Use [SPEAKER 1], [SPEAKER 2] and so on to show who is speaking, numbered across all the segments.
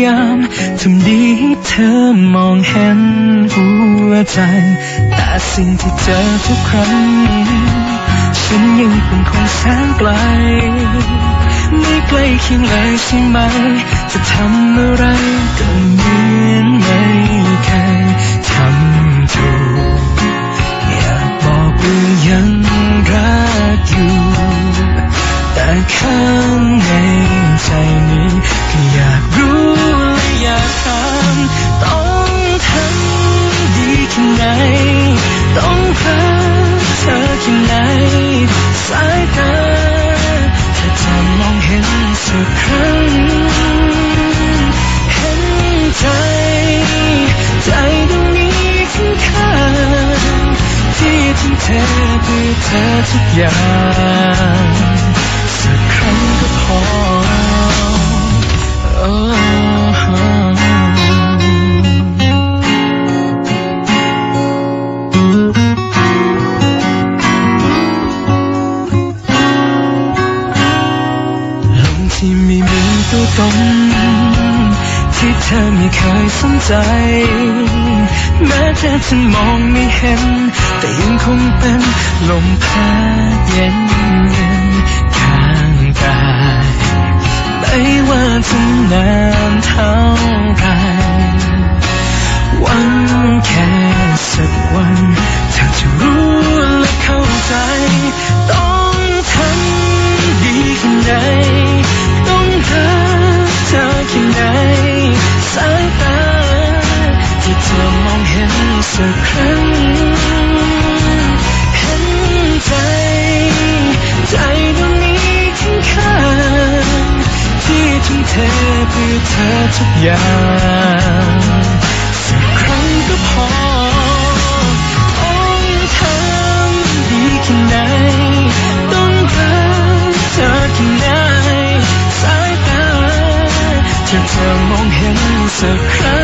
[SPEAKER 1] ายามทำดีให้เธอมองเห็นหัวใจ แต่สิ่งที่เจอทุกครั้ง ฉันยังเป็นคนแสนไกล ไม่ใกล้เคียงเลยใช่ไหม จะทำอะไรก็เหมือน ที่ทุ่มเทเพื่อเธอทุกอย่างสักครั้งก็พอหลมที่ไม่มีตัวตนที่เธอไม่เคยสนใจ แม้เธอจะมองไม่เห็น แต่ยังคงเป็นลมพัดเย็นเย็นข้างกายไม่ว่าจะนานเท่าไรหวังแค่สักวันเธอจะรู้และเข้าใจ สักครั้งเห็นใจ ใจดวงนี้ข้างที่ทุ่มเทเพื่อเธอทุกอย่างสักครั้งก็พอต้องทำดีแค่ไหนต้องรักเธอแค่ไหนสายตาเธอมองเห็นสักครั้ง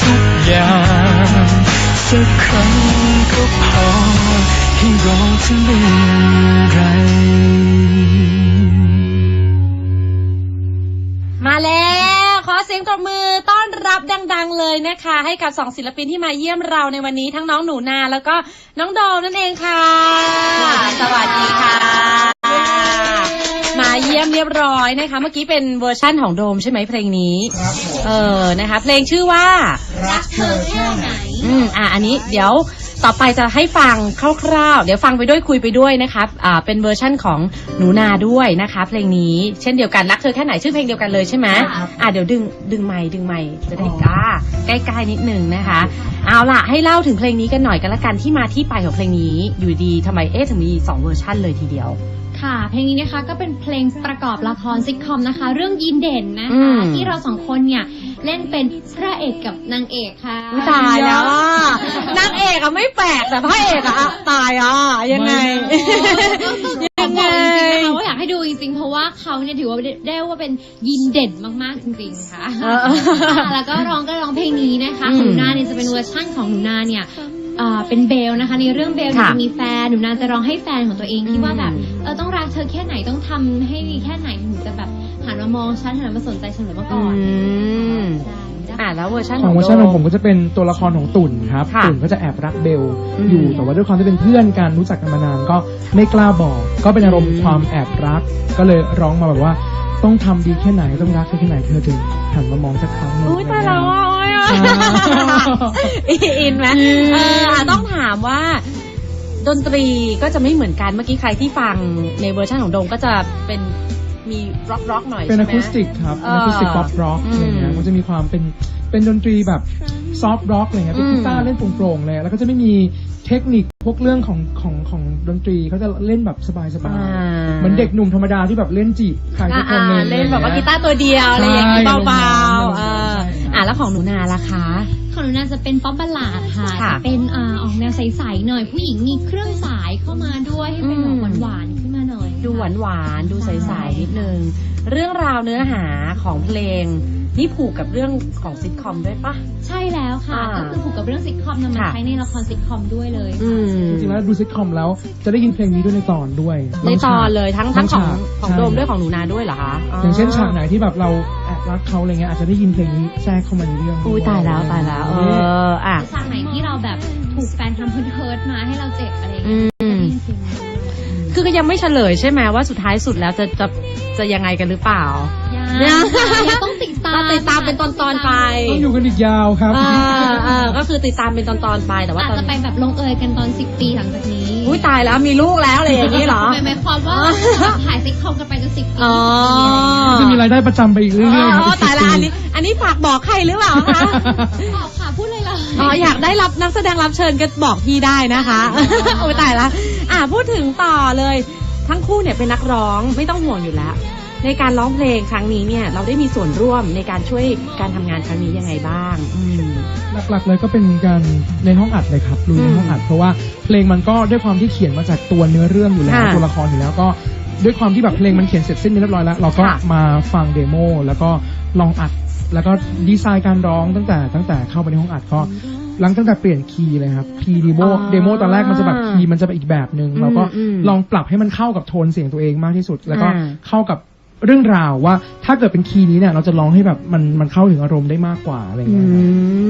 [SPEAKER 1] ทุกอย่างสักครั้งก็พอให้รอถึงเมื่อไร
[SPEAKER 2] มาแล้ว ขอเสียงตบมือต้อนรับดัง ๆ เลยนะคะ ให้กับสองศิลปินที่มาเยี่ยมเราในวันนี้ทั้งน้องหนูนา แล้วก็น้องโดมนั่นเองค่ะ สวัสดีค่ะ เยี่ยมเรียบร้อยนะคะ เมื่อกี้เป็นเวอร์ชั่นของโดมใช่ไหมเพลงนี้เออนะคะ เพลงชื่อว่า
[SPEAKER 3] รักเธอแค่ไหน
[SPEAKER 2] อืมอะอันนี้เดี๋ยวต่อไปจะให้ฟังคร่าวๆ เดี๋ยวฟังไปด้วยคุยไปด้วยนะคะอ่าเป็นเวอร์ชั่นของหนูนาด้วยนะคะ เพลงนี้เช่นเดียวกันรักเธอแค่ไหนชื่อเพลงเดียวกันเลยใช่ไหม
[SPEAKER 3] ค่ะ
[SPEAKER 2] อะเดี๋ยวดึงดึงไม้ดึงไม้จะได้กล้าใกล้ๆนิดนึงนะคะ เอาล่ะให้เล่าถึงเพลงนี้กันหน่อยกันละกันที่มาที่ไปของเพลงนี้ อยู่ดีทำไมเอ๊ะถึงมีสองเวอร์ชั่นเลยทีเดียว
[SPEAKER 3] ค่ะ เพลงนี้นะคะก็เป็นเพลงประกอบละครซิทคอมนะคะ เรื่องยินเด่นนะ
[SPEAKER 2] อื
[SPEAKER 3] คะ
[SPEAKER 2] ม
[SPEAKER 3] ที่เราสองคนเนี่ยเล่นเป็นพระเอกกับนางเอกค่ะ
[SPEAKER 2] อุ๊ยตายแล้วอะนางเอกอะไม่แปลกแต่พระเอกอะอะตายอะยังไง
[SPEAKER 3] ก็คือ
[SPEAKER 2] ยั
[SPEAKER 3] บ
[SPEAKER 2] ง
[SPEAKER 3] อก
[SPEAKER 2] ไง
[SPEAKER 3] จริงๆนะคะว่าอยากให้ดูจริงๆ เพราะว่าเขาเนี่ยถือว่าได้ว่าเป็นยินเด่นมากๆจริงๆค่ะ
[SPEAKER 2] เออ
[SPEAKER 3] ค่ะแล้วก็ร้องก็ร้องเพลงนี้นะคะ
[SPEAKER 2] อืม
[SPEAKER 3] ของหนูนาเนี่ยจะเป็นเวอร์ชั่นของหนูนาเนี่ย อ่าเป็นเบลนะคะ ในเรื่องเบลเนี่ย
[SPEAKER 2] ค่ะ
[SPEAKER 3] จะมีแฟนหนูนาจะร้องให้แฟนของตัวเองที่ว่าแบบ
[SPEAKER 2] อืม
[SPEAKER 3] เออต้องรักเธอแค่ไหนต้องทำให้ดีแค่ไหนถึงจะแบบหันมามองฉันหันมาสนใจฉันเหมือนเมื่อก่อน
[SPEAKER 2] อืม
[SPEAKER 3] ใช่
[SPEAKER 2] อะแล้วเวอร์ชัน
[SPEAKER 4] ของเวอร์ชันของผมก็จะเป็นตัวละครของตุ่นครับ
[SPEAKER 2] ค่ะ
[SPEAKER 4] ตุ่นก็จะแอบรักเบล
[SPEAKER 2] อืม
[SPEAKER 4] อยู่ แต่ว่าด้วยความที่เป็นเพื่อนกันรู้จักกันมานานก็ไม่กล้าบอก ก็เป็นอารมณ์
[SPEAKER 2] อืม
[SPEAKER 4] ความแอบรัก ก็เลยร้องมาแบบว่าต้องทำดีแค่ไหนต้องรักเธอแค่ไหนเธอถึงหันมามองสักครั้งหนึ่ง
[SPEAKER 2] อุ้ยตายแล้วอะโอ้ยอะ
[SPEAKER 4] ใช่
[SPEAKER 2] อินไหมเอออะต้องถามว่า ดนตรีก็จะไม่เหมือนกันเมื่อกี้ใครที่ฟังในเวอร์ชันของโดมก็จะเป็น มีร็อกร็อกหน่อย
[SPEAKER 4] เป็น
[SPEAKER 2] ใช่
[SPEAKER 4] อะ
[SPEAKER 2] ไหม
[SPEAKER 4] คูสติกครับ
[SPEAKER 2] เอ
[SPEAKER 4] เป็น
[SPEAKER 2] อ
[SPEAKER 4] อะคูสติกป๊อปร็อก
[SPEAKER 2] อืม
[SPEAKER 4] อะไรเงี้ยมันจะมีความเป็นเป็นดนตรีแบบซอฟต์ร็อกอะไรเงี้ยเป็น
[SPEAKER 2] อืม
[SPEAKER 4] กีตาร์เล่นโปร่งๆเลย แล้วก็จะไม่มีเทคนิคพวกเรื่องของของของดนตรีเขาจะเล่นแบบสบายๆ
[SPEAKER 2] อ่า
[SPEAKER 4] เหมือนเด็กหนุ่มธรรมดาที่แบบเล่นจีบใครสักคนหนึ่ง
[SPEAKER 2] อ่าเล่นแบบว่ากีตาร์ตัวเดียวอะไรอย่างนี้
[SPEAKER 4] ใช่
[SPEAKER 2] เบาๆเออ
[SPEAKER 4] ใช่ครับ
[SPEAKER 2] อะแล้วของหนูนาล่ะคะ
[SPEAKER 3] ของหนูนาจะเป็นป๊อปบัลลาดค่ะ
[SPEAKER 2] ค่ะ
[SPEAKER 3] จะเป็นอ่าออกแนวใสๆหน่อย ผู้หญิงมีเครื่องสายเข้ามาด้วยให้เป็น
[SPEAKER 2] อืม
[SPEAKER 3] แบบหวานๆขึ้นมาหน่อย
[SPEAKER 2] ดูหวานหวานๆดูใสๆนิดนึง เรื่องราวเนื้อหาของเพลง นี่ผูกกับเรื่องของซิทคอมด้วยปะ
[SPEAKER 3] ใช่แล้วค่ะ
[SPEAKER 2] อ่า
[SPEAKER 3] ก็คือผูกกับเรื่องซิทคอมนำมา
[SPEAKER 2] ค่ะ
[SPEAKER 3] ใช้ในละครซิทคอมด้วยเลย
[SPEAKER 2] อืม
[SPEAKER 4] จริงๆแล้วดูซิทคอมแล้วจะได้ยินเพลงนี้ด้วยในตอนด้วย
[SPEAKER 2] ในตอนเลยทั้งทั้งของ
[SPEAKER 4] บาฉาก
[SPEAKER 2] ของโดม
[SPEAKER 4] ใช่
[SPEAKER 2] ด้วยของหนูนาด้วยเหรอคะ
[SPEAKER 4] อย่างเช่นฉากไหนที่แบบเราแอบรักเขาอะไรเงี้ยอาจจะได้ยินเพลงนี้แทรกเข้ามาในเรื่อง
[SPEAKER 2] อุ้ยตายแล้วตายแล้ว เอออะ
[SPEAKER 3] ฉากไหนที่เราแบบถูกแฟนทำเฮิร์ตมาให้เราเจ็บอะไรอย่าง
[SPEAKER 2] อื
[SPEAKER 3] เงี้ย
[SPEAKER 2] ม
[SPEAKER 3] ก็ได้ยินเสียง
[SPEAKER 2] คือก็ยังไม่เฉลยใช่ไหมว่าสุดท้ายสุดแล้วจะจะจะยังไงกันหรือเปล่า
[SPEAKER 3] ยังยังต้องติดตาม
[SPEAKER 2] ก็ติดตามเป็นตอนๆไป
[SPEAKER 4] ต้องอยู่กันอีกยาวครับ
[SPEAKER 2] เออเออก็คือติดตามเป็นตอนๆไปแต่ว่า
[SPEAKER 3] อาจ
[SPEAKER 2] ตอน
[SPEAKER 3] จะไปแบบลงเอยกันตอนสิบปีหลังจากนี้
[SPEAKER 2] อุ้ยตายแล้วมีลูกแล้วอะไรอย่างนี้เหรอ
[SPEAKER 3] หมายหมายความว่าถ่ายซิทคอมกันไปจนสิบปี
[SPEAKER 2] อ๋อ
[SPEAKER 4] จะมีรายได้ประจำไปอีกเรื่อยๆครับ
[SPEAKER 2] อ๋อตายละอันนี้ อันนี้ฝากบอกใครหรือเปล่าคะ
[SPEAKER 3] บอกค่ะพูดเลยล่ะ
[SPEAKER 2] อ๋ออยากได้รับนักแสดงรับเชิญก็บอกพี่ได้นะคะโอ้ยตายละอะพูดถึงต่อเลย ทั้งคู่เนี่ยเป็นนักร้องไม่ต้องห่วงอยู่แล้ว ในการร้องเพลงครั้งนี้เนี่ย เราได้มีส่วนร่วมในการช่วยการทำงานครั้งนี้ยังไงบ้างอืม
[SPEAKER 4] หลักๆเลยก็เป็นการในห้องอัดเลยครับลุยในห้องอัดเพราะว่าเพลงมันก็ด้วยความที่เขียนมาจากตัวเนื้อเรื่องอยู่แล้ว
[SPEAKER 2] ค่ะ
[SPEAKER 4] ตัวละครอยู่แล้วก็ด้วยความที่แบบเพลงมันเขียนเสร็จสิ้นไปเรียบร้อยแล้ว เราก็
[SPEAKER 2] ค่ะ
[SPEAKER 4] มาฟังเดโมแล้วก็ลองอัด แล้วก็ดีไซน์การร้องตั้งแต่ตั้งแต่เข้าไปในห้องอัดก็หลังตั้งแต่เปลี่ยนคีย์เลยครับคีย์เดโม
[SPEAKER 2] อ๋อ
[SPEAKER 4] เดโมตอนแรกมันจะแบบคีย์มันจะเป็นอีกแบบหนึ่ง
[SPEAKER 2] อืม
[SPEAKER 4] เราก็
[SPEAKER 2] อืม
[SPEAKER 4] ลองปรับให้มันเข้ากับโทนเสียงตัวเองมากที่สุด แล้วก็
[SPEAKER 2] อ่า
[SPEAKER 4] เข้ากับเรื่องราวว่าถ้าเกิดเป็นคีย์นี้เนี่ยเราจะร้องให้แบบมันมันเข้าถึงอารมณ์ได้มากกว่าอะไรอย่าง
[SPEAKER 2] อื
[SPEAKER 4] เงี้ยครับ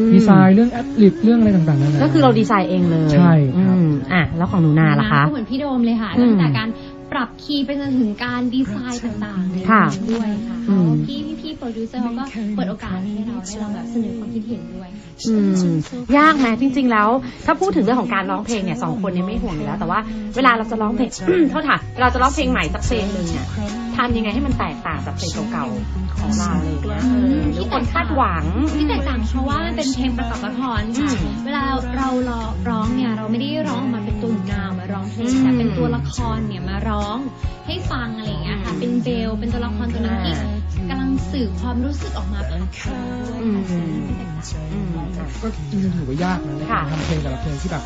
[SPEAKER 2] ม
[SPEAKER 4] ดีไซน์เรื่องแอดลิปเรื่องอะไรต่างๆนานา
[SPEAKER 2] ก็คือเราดีไซน์เองเลย
[SPEAKER 4] ใช่ครับ
[SPEAKER 2] อืมอะแล้วของหนูนาล่ะคะ
[SPEAKER 3] ก็เหมือนพี่โดมเลยค่ะ
[SPEAKER 2] อืม
[SPEAKER 3] ตั้งแต่การ ปรับคีย์ไปจนถึงการดีไซน์ต่างๆเลย
[SPEAKER 2] ค่ะ
[SPEAKER 3] ด้วยค่ะ
[SPEAKER 2] อืม
[SPEAKER 3] พี่พี่พี่โปรดิวเซอร์เขาก็เปิดโอกาสให้เราได้ลองแบบเสนอความคิดเห็นด้วย
[SPEAKER 2] อืมยากไหมจริง ๆ แล้ว ถ้าพูดถึงเรื่องของการร้องเพลงเนี่ยสองคนเนี่ยไม่ห่วงอยู่แล้ว แต่ว่าเวลาเราจะร้องเพลงโทษค่ะเวลาจะร้องเพลงใหม่สักเพลงหนึ่งเนี่ยทำยังไงให้มันแตกต่างจากเพลงเก่าๆของเราอะไรอย่างเลยเออหรือคนคาดหวัง
[SPEAKER 3] ที่แตกต่างเพราะว่ามันเป็นเพลงประกอบละครค่ะ
[SPEAKER 2] อืม
[SPEAKER 3] เวลาเราร้องเนี่ยเราไม่ได้ร้องออกมาเป็นตัวหนูนามาร้องเพลง
[SPEAKER 2] อืม
[SPEAKER 3] แต่เป็นตัวละครเนี่ยมาร้องให้ฟังอะไรอย่างเงี้ยค่ะ เป็นเบล เป็นตัวละครตัวหนึงที่กำลังสื่อความรู้สึกออกมาผ่านเพลงด้วย
[SPEAKER 2] อืม
[SPEAKER 3] ค่ะที่แตกต่าง
[SPEAKER 2] อืม
[SPEAKER 4] ก็จริงๆถือว่ายากนะใน
[SPEAKER 2] ค่ะ
[SPEAKER 4] การทำเพลงแต่ละเพลงที่แบบ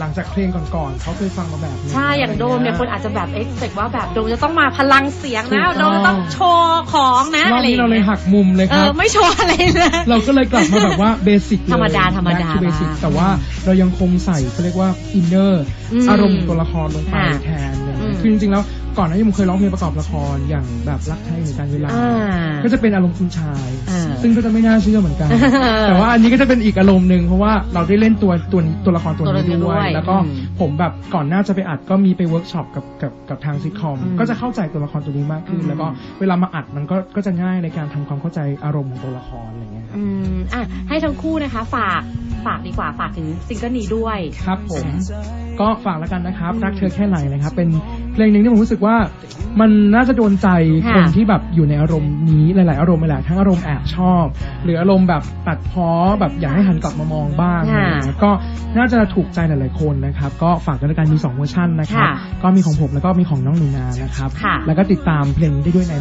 [SPEAKER 4] หลังจากเพลงก่อนๆเขาเคยฟังมาแบบนี้
[SPEAKER 2] ใช่ อย่างโดมเนี่ยคนอาจจะแบบเอ็กเซกว่าแบบโดมจะต้องมาพลังเสียงนะ
[SPEAKER 4] ถูก
[SPEAKER 2] โด
[SPEAKER 4] ต้อง
[SPEAKER 2] มจะต้องโชว์ของนะ
[SPEAKER 4] รอบ
[SPEAKER 2] อะไรอ
[SPEAKER 4] นี้
[SPEAKER 2] ย่าง
[SPEAKER 4] เราเลย
[SPEAKER 2] เงี้ย
[SPEAKER 4] หักมุมเลย
[SPEAKER 2] เอ
[SPEAKER 4] ครั
[SPEAKER 2] อบไม่โชว์อะไรเลย
[SPEAKER 4] เราก็เลยกลับมาแบบว่าเบสิกเลย
[SPEAKER 2] ธรรมดาธรรมดา
[SPEAKER 4] เบสิก
[SPEAKER 2] บ้าง
[SPEAKER 4] แต่ว่าเรายังคงใส่เขาเรียกว่าอินเนอร์
[SPEAKER 2] อืม
[SPEAKER 4] อารมณ์ของตัวละครลงไป
[SPEAKER 2] ค่ะ
[SPEAKER 4] แทนเลย
[SPEAKER 2] อืม
[SPEAKER 4] คือจริงๆแล้วก่อนหน้านี้ผมเคยร้องเพลงประกอบละครอย่างแบบรักไทยในการเวลา
[SPEAKER 2] อ่า
[SPEAKER 4] ก็จะเป็นอารมณ์คุณชาย
[SPEAKER 2] อ่า
[SPEAKER 4] ซึ่งก็จะไม่น่าเชื่อเหมือนกัน แต่ว่าอันนี้ก็จะเป็นอีกอารมณ์หนึ่งเพราะว่าเราได้เล่นตัวตัวนี้ตัวละครตัว
[SPEAKER 2] ตัวละ
[SPEAKER 4] นี้
[SPEAKER 2] คร
[SPEAKER 4] ด้
[SPEAKER 2] ด้
[SPEAKER 4] ว
[SPEAKER 2] วย
[SPEAKER 4] ย แล้วก็
[SPEAKER 2] อืม
[SPEAKER 4] ผมแบบก่อนหน้าจะไปอัดก็มีไปเวิร์กช็อปกับกับกับทางซิทคอม
[SPEAKER 2] อืม
[SPEAKER 4] ก็จะเข้าใจตัวละครตัวนี้มากขึ้น
[SPEAKER 2] อืม
[SPEAKER 4] แล้วก็เวลามาอัดมันก็ก็จะง่ายในการทำความเข้าใจอารมณ์ของตัวละครอะไรอย่างเงี้ยครับ
[SPEAKER 2] อืมอะให้ทั้งคู่นะคะ ฝาก ฝากดีกว่าฝากถึงซิงเกิลนี้ด้วย
[SPEAKER 4] ครับผมก็ฝากแล้วกันนะครับ รักเธอแค่ไหนนะครับ เป็นเพลงหนึ่งที่ผมรู้สึกว่า มันน่าจะโดนใจ
[SPEAKER 2] ค่ะ
[SPEAKER 4] คนที่แบบอยู่ในอารมณ์นี้หลาย ๆ อารมณ์หลายๆทั้งอารมณ์แอบชอบ หรืออารมณ์แบบตัดพ้อแบบอยากให้หันกลับมามองบ้าง
[SPEAKER 2] ค่ะ
[SPEAKER 4] อะไรอย่างเงี้ยก็น่าจะถูกใจหลาย ๆ คนนะครับ ก็ฝากกันแล้วกันมี2เวอร์ชันนะครับ
[SPEAKER 2] ค่ะ
[SPEAKER 4] ก็มีของผมแล้วก็มีของน้องหนูนานะครับ
[SPEAKER 2] ค่ะ
[SPEAKER 4] แล้วก็ติดตามเพลงนี้ได้ด้วยใน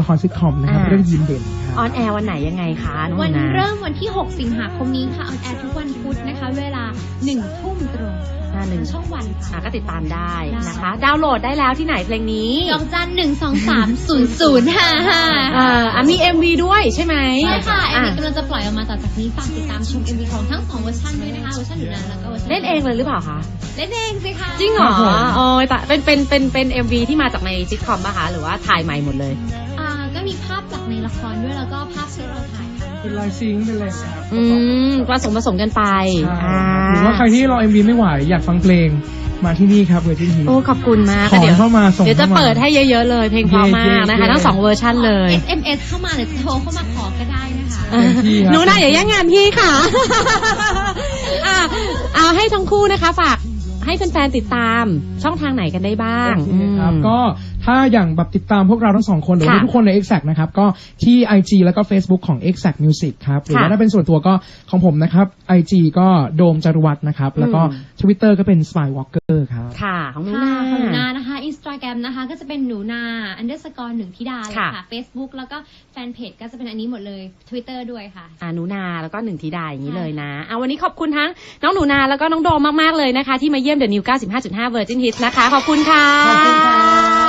[SPEAKER 4] ละครซิทคอมนะครับ
[SPEAKER 2] อ่า
[SPEAKER 4] เรื่องยินเด่นครับ
[SPEAKER 2] ออนแอร์วันไหนยังไงคะน้องห
[SPEAKER 3] วัน
[SPEAKER 2] นูนา
[SPEAKER 3] เริ่มวันที่ 6 สิงหาคมนี้ค่ะออนแอร์ทุกวันพุธนะคะ เวลา1ทุ่มตรง
[SPEAKER 2] หน้าหนึ่ง
[SPEAKER 3] ช่องวัน
[SPEAKER 2] อะ
[SPEAKER 3] ค่ะ
[SPEAKER 2] ก็ติดตามได้นะคะ ดาวน์โหลดได้แล้วที่ไหนเพลงนี้
[SPEAKER 3] ดอกจันหนึ่งสองสามศูนย์ศูนย์ห้าห้า
[SPEAKER 2] อ่าอะมี MV ด้วยใช่ไหม
[SPEAKER 3] ใช่ค่ะ
[SPEAKER 2] อ่
[SPEAKER 3] เอ็มวีกำลังจะปล่อยออกมาต่อจากนี้ฝากติดตามชมเอ็มวีของทั้งสองเวอร์ชันด้วยนะคะเวอร์ชันหนูนาแล้วก็เวอร์ชัน
[SPEAKER 2] เล่นเองเลยหรือเปล่าคะ
[SPEAKER 3] เล่นเองสิคะ
[SPEAKER 2] จริงเหรอ
[SPEAKER 4] ครับผม
[SPEAKER 2] โอ้ยแต่เป็น เป็น เป็น เป็น MV ที่มาจากในซิทคอมป่ะคะ หรือว่าถ่ายใหม่หมดเลย
[SPEAKER 3] อ่าก็มีภาพจากในละครด้วยแล้วก็ภาพที่เราถ่ายค่ะ
[SPEAKER 4] เป็นลายซิงค์เป็นอะไรนะครับ
[SPEAKER 2] อืมผสมผสมกันไป
[SPEAKER 4] ใช่
[SPEAKER 2] อ่า
[SPEAKER 4] หรือว่าใครที่รอ MV ไม่ไหวอยากฟังเพลงมาที่นี่ครับเวทีนี้
[SPEAKER 2] โอ้ขอบคุณมาก
[SPEAKER 4] ขอ
[SPEAKER 2] เดี๋ยว
[SPEAKER 4] เข้ามาส่ง
[SPEAKER 2] เดี๋ยวจะ
[SPEAKER 4] ข้ามา
[SPEAKER 2] เปิดให้เยอะๆเลย เพลงเพราะมากนะคะ
[SPEAKER 4] เย่ๆ
[SPEAKER 2] ทั้งสองเวอร์ชันเลย
[SPEAKER 3] SMS เข้ามาหรือโทรเข้ามาขอก็ได้นะคะ
[SPEAKER 2] อะ
[SPEAKER 4] เต็มที่ครับ
[SPEAKER 2] หนูน่าอย่าแย่งงานพี่ค่ะ อะเอาให้ทั้งคู่นะคะ ฝาก ให้แฟนๆติดตามช่องทางไหนกันได้บ้าง
[SPEAKER 4] โอเคครับ
[SPEAKER 2] อืม
[SPEAKER 4] ก็ถ้าอย่างแบบติดตามพวกเราทั้งสองคนหรือว่า
[SPEAKER 2] ค่ะ
[SPEAKER 4] ทุกคนใน Exact นะครับ ก็ที่ IG แล้วก็ Facebook ของ Exact Music ครับ หรือว่า
[SPEAKER 2] ค่ะ
[SPEAKER 4] ถ้าเป็นส่วนตัวก็ของผมนะครับ IG ก็โดมจารวัตรนะครับ แล้วก็
[SPEAKER 2] อืม
[SPEAKER 4] Twitter ก็เป็น Spy Walker ครับ
[SPEAKER 2] ค่ะของหนู
[SPEAKER 3] ค่ะ
[SPEAKER 2] นา
[SPEAKER 3] ของหนูนานะคะอินสตาแกรมนะคะก็จะเป็นหนูนา underscore หนึ่งธิดาเลย
[SPEAKER 2] ค่ะ
[SPEAKER 3] ค่ะ Facebook แล้วก็แฟนเพจก็จะเป็นอันนี้หมดเลย Twitter ด้วยค่ะ
[SPEAKER 2] อ่าหนูนาแล้วก็หนึ่งธิดาอย่างนี้เลยนะเอาวันนี้ขอบคุณทั้งน้องหนูนาแล้วก็น้องโดมมากๆเลยนะคะ ที่มาเยี่ยมเดอะนิว95.5 Virgin Hits นะคะ ขอบคุณค่ะ
[SPEAKER 4] ขอบคุณค่ะ